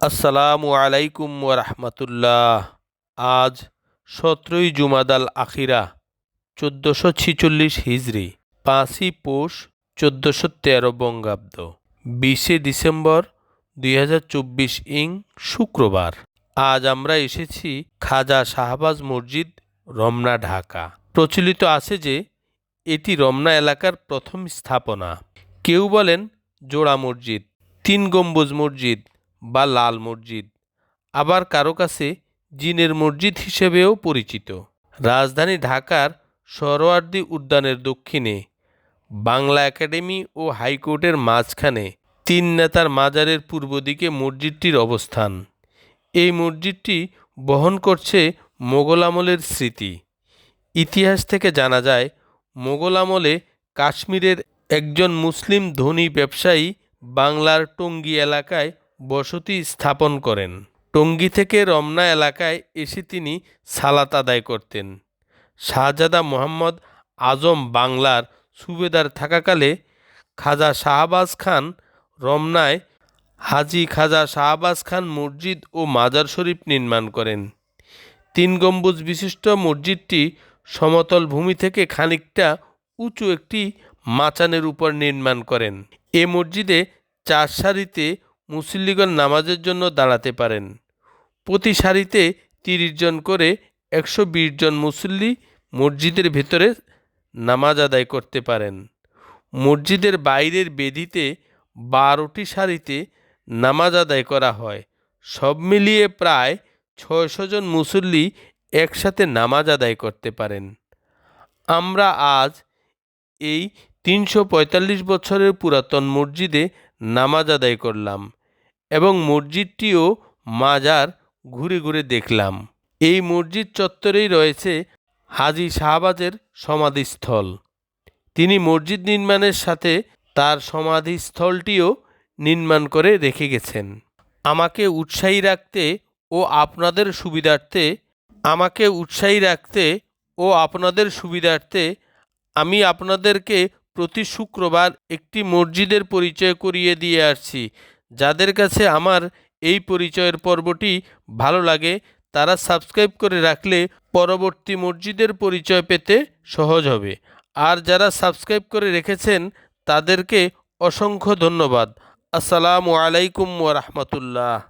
আসসালামু আলাইকুম রহমতুল্লাহ। আজ সতেরোই জুমাদাল আখিরা, চোদ্দোশো ছিচল্লিশ হিজড়ি পাঁচই পৌষ, চোদ্দোশো তেরো বঙ্গাব্দ, বিশে ডিসেম্বর দুই হাজার চব্বিশ ইং শুক্রবার। আজ আমরা এসেছি খাজা শাহবাজ মসজিদ, রমনা, ঢাকা। প্রচলিত আছে যে, এটি রমনা এলাকার প্রথম স্থাপনা। কেউ বলেন জোড়া মসজিদ, তিন গম্বুজ মসজিদ বা লাল মসজিদ, আবার কারও কাছে জিনের মসজিদ হিসেবেও পরিচিত। রাজধানী ঢাকার সরোয়ার্দী উদ্যানের দক্ষিণে, বাংলা একাডেমি ও হাইকোর্টের মাঝখানে তিন নেতার মাজারের পূর্ব দিকে মসজিদটির অবস্থান। এই মসজিদটি বহন করছে মোগল আমলের স্মৃতি। ইতিহাস থেকে জানা যায়, মোগল আমলে কাশ্মীরের একজন মুসলিম ধনী ব্যবসায়ী বাংলার টঙ্গী এলাকায় বসতি স্থাপন করেন। টঙ্গী থেকে রমনা এলাকায় এসে তিনি সালাত আদায় করতেন। শাহজাদা মোহাম্মদ আজম বাংলার সুবেদার থাকাকালে খাজা শাহবাজ খান রমনায় হাজি খাজা শাহবাজ খান মসজিদ ও মাজার শরীফ নির্মাণ করেন। তিন গম্বুজ বিশিষ্ট মসজিদটি সমতল ভূমি থেকে খানিকটা উঁচু একটি মাচানের উপর নির্মাণ করেন। এ মসজিদে চার সারিতে মুসল্লিগণ নামাজের জন্য দাঁড়াতে পারেন। প্রতি সারিতে তিরিশ জন করে একশো বিশ জন মুসল্লি মসজিদের ভেতরে নামাজ আদায় করতে পারেন। মসজিদের বাইরের বেদিতে বারোটি সারিতে নামাজ আদায় করা হয়। সব মিলিয়ে প্রায় ছয়শো জন মুসল্লি একসাথে নামাজ আদায় করতে পারেন। আমরা আজ এই তিনশো পঁয়তাল্লিশ বছরের পুরাতন মসজিদে নামাজ আদায় করলাম। এবং মসজিদটিও মাজার ঘুরে ঘুরে দেখলাম। এই মসজিদ চত্বরেই রয়েছে হাজি শাহবাজের সমাধিস্থল। তিনি মসজিদ নির্মাণের সাথে তার সমাধিস্থলটিও নির্মাণ করে রেখে গেছেন। আমাকে উৎসাহী রাখতে ও আপনাদের সুবিধার্থে, আমাকে উৎসাহী রাখতে ও আপনাদের সুবিধার্থে আমি আপনাদেরকে প্রতি শুক্রবার একটি মসজিদের পরিচয় করিয়ে দিয়ে আসছি। যাদের কাছে আমার এই পরিচয়ের পর্বটি ভালো লাগে, তারা সাবস্ক্রাইব করে রাখলে পরবর্তী মসজিদের পরিচয় পেতে সহজ হবে। আর যারা সাবস্ক্রাইব করে রেখেছেন, তাদেরকে অসংখ্য ধন্যবাদ। আসসালামু আলাইকুম ওয়া রাহমাতুল্লাহ।